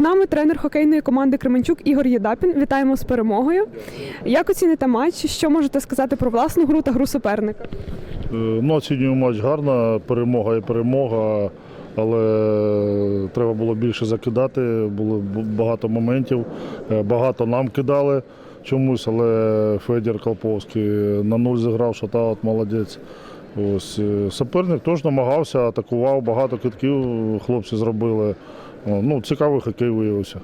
нами тренер хокейної команди Кременчук Ігор Єдапін. Вітаємо з перемогою. Як оціните матч? Що можете сказати про власну гру та гру суперника? Е, Ну, оцінюю матч гарно, перемога і перемога, але треба було більше закидати, було багато моментів, е, багато нам кидали чомусь, але Федір Колповський на нуль зіграв, шатаут, молодець. Ось, е, суперник теж намагався, атакував, багато китків хлопці зробили. О, Ну, цікавий хокей виявився.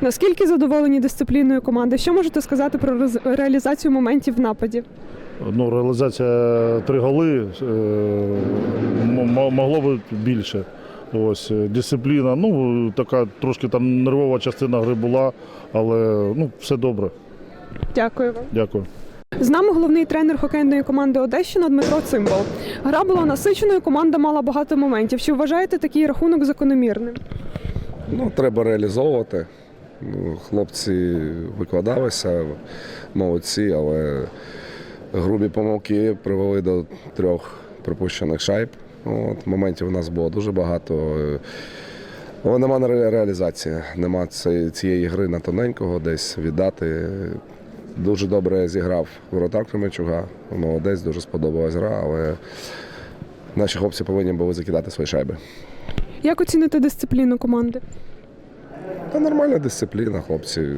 Наскільки задоволені дисципліною команди? Що можете сказати про реалізацію моментів в нападі? Ну, реалізація три голи е, могло б більше. Ось е, дисципліна. Ну така трошки там нервова частина гри була, але ну все добре. Дякую вам. Дякую. З нами головний тренер хокейної команди Одещина Дмитро Цимбал. Гра була насиченою, команда мала багато моментів. Чи вважаєте такий рахунок закономірним? Ну, треба реалізовувати. Ну, Хлопці викладалися, молодці, але грубі помилки привели до трьох пропущених шайб. От, моментів у нас було дуже багато. Але нема ре- реалізації, нема цієї гри на тоненького, десь віддати. Дуже добре зіграв воротар Кременчуга. Молодець, дуже сподобалась гра, але наші хлопці повинні були закидати свої шайби. Як оціните дисципліну команди? Та нормальна дисципліна, хлопці.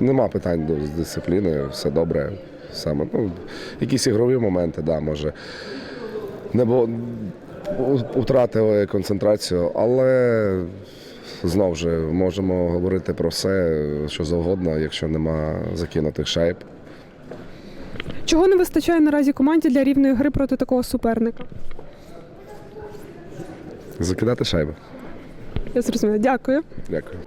Нема питань до дисципліни, все добре. Саме, ну, якісь ігрові моменти, да, може. Не було, втратили концентрацію, але знов же можемо говорити про все, що завгодно, якщо нема закинутих шайб. Чого не вистачає наразі команді для рівної гри проти такого суперника? Закидати шайби. Я зрозуміла. Дякую. Дякую.